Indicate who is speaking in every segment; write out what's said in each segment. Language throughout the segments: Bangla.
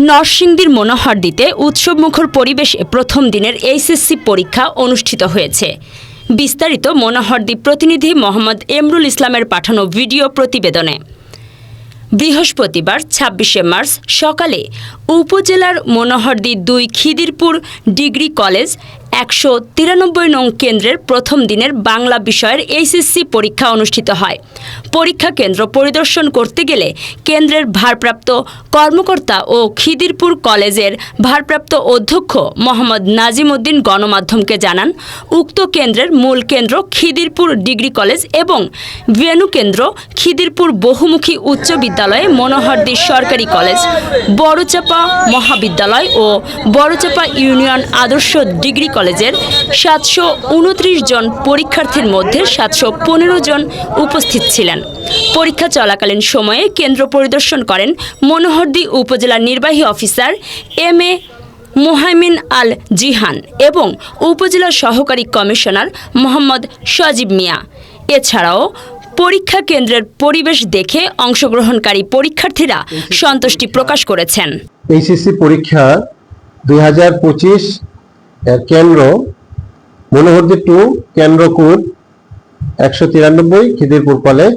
Speaker 1: নরসিংদীর মনোহরদিতে উৎসবমুখর পরিবেশে প্রথম দিনের এইচএসসি পরীক্ষা অনুষ্ঠিত হয়েছে। বিস্তারিত মনোহরদি প্রতিনিধি মোহাম্মদ এমরুল ইসলামের পাঠানো ভিডিও প্রতিবেদনে। বৃহস্পতিবার, ছাব্বিশে মার্চ, সকালে উপজেলার মনোহরদি দুই খিদিরপুর ডিগ্রি কলেজ একশো তিরানব্বই নং কেন্দ্রের প্রথম দিনের বাংলা বিষয়ের এইচএসসি পরীক্ষা অনুষ্ঠিত হয়। পরীক্ষা কেন্দ্র পরিদর্শন করতে গেলে কেন্দ্রের ভারপ্রাপ্ত কর্মকর্তা ও খিদিরপুর কলেজের ভারপ্রাপ্ত অধ্যক্ষ মোহাম্মদ নাজিম উদ্দিন গণমাধ্যমকে জানান, উক্ত কেন্দ্রের মূল কেন্দ্র খিদিরপুর ডিগ্রি কলেজ এবং ভেনু কেন্দ্র খিদিরপুর বহুমুখী উচ্চ বিদ্যালয়ে মনোহরদি সরকারি কলেজ, বড়চাপা মহাবিদ্যালয় ও বড়চাপা ইউনিয়ন আদর্শ ডিগ্রি কলেজের সাতশো উনত্রিশ জন পরীক্ষার্থীর মধ্যে সাতশো পনেরো জন উপস্থিত ছিলেন। পরীক্ষা চলাকালীন সময়ে কেন্দ্র পরিদর্শন করেন মনোহরদি উপজেলা নির্বাহী officer M A Mohaimin Al Jihan এবং উপজেলা সহকারী কমিশনার মোহাম্মদ সজীব মিয়া। এছাড়াও পরীক্ষা কেন্দ্রের পরিবেশ দেখে অংশগ্রহণকারী পরীক্ষার্থীরা সন্তুষ্টি প্রকাশ করেছেন।
Speaker 2: এইচএসসি পরীক্ষা দুই হাজার পঁচিশ কেন্দ্র মনোহরদি টু কেন্দ্র কোড একশো তিরানব্বই খিদিরপুর কলেজ।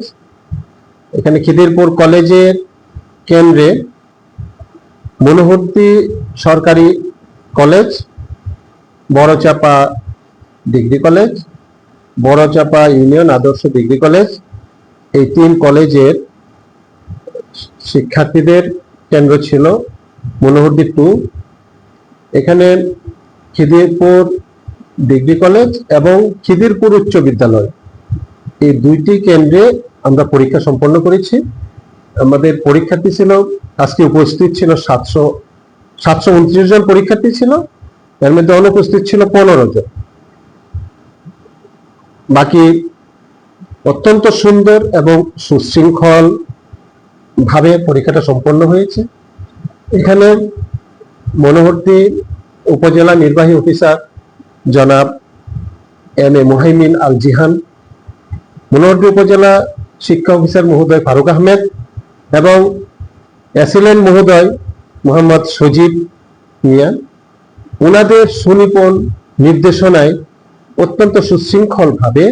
Speaker 2: এখানে খিদিরপুর কলেজের কেন্দ্রে মনোহরদি সরকারি college, Barachapa degree college, Barachapa union আদর্শ ডিগ্রি কলেজ এই তিন কলেজের শিক্ষার্থীদের কেন্দ্র ছিল মনোহরদি টু। এখানে খিদিরপুর ডিগ্রি কলেজ এবং খিদিরপুর উচ্চ বিদ্যালয়। এই দুইটি কেন্দ্রে আমরা পরীক্ষা সম্পন্ন করেছি। আমাদের পরীক্ষার্থী ছিল, আজকে উপস্থিত ছিল সাতশো সাতশো উনত্রিশ জন পরীক্ষার্থী ছিল। এর মধ্যে অনুপস্থিত ছিল পনেরো জন। বাকি অত্যন্ত সুন্দর এবং সুশৃঙ্খল ভাবে পরীক্ষাটা সম্পন্ন হয়েছে। এখানে মনোহরটি উপজেলা নির্বাহী অফিসার জনাব এম এ মোহাইমিন আল জিহান মনোহরটি উপজেলা শিক্ষা অফিসার মহোদয় ফারুক আহমেদ এবং অ্যাসিলেন্ট মহোদয় মোহাম্মদ সজীব মিয়া। ওনাদের সুনিপুণ নির্দেশনায় অত্যন্ত সুশৃঙ্খলভাবে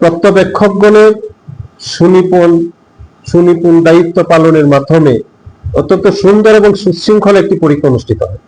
Speaker 2: প্রত্যবেক্ষকগণের সুনিপুণ সুনিপুণ দায়িত্ব পালনের মাধ্যমে অত্যন্ত সুন্দর এবং সুশৃঙ্খল একটি পরীক্ষা অনুষ্ঠিত হয়।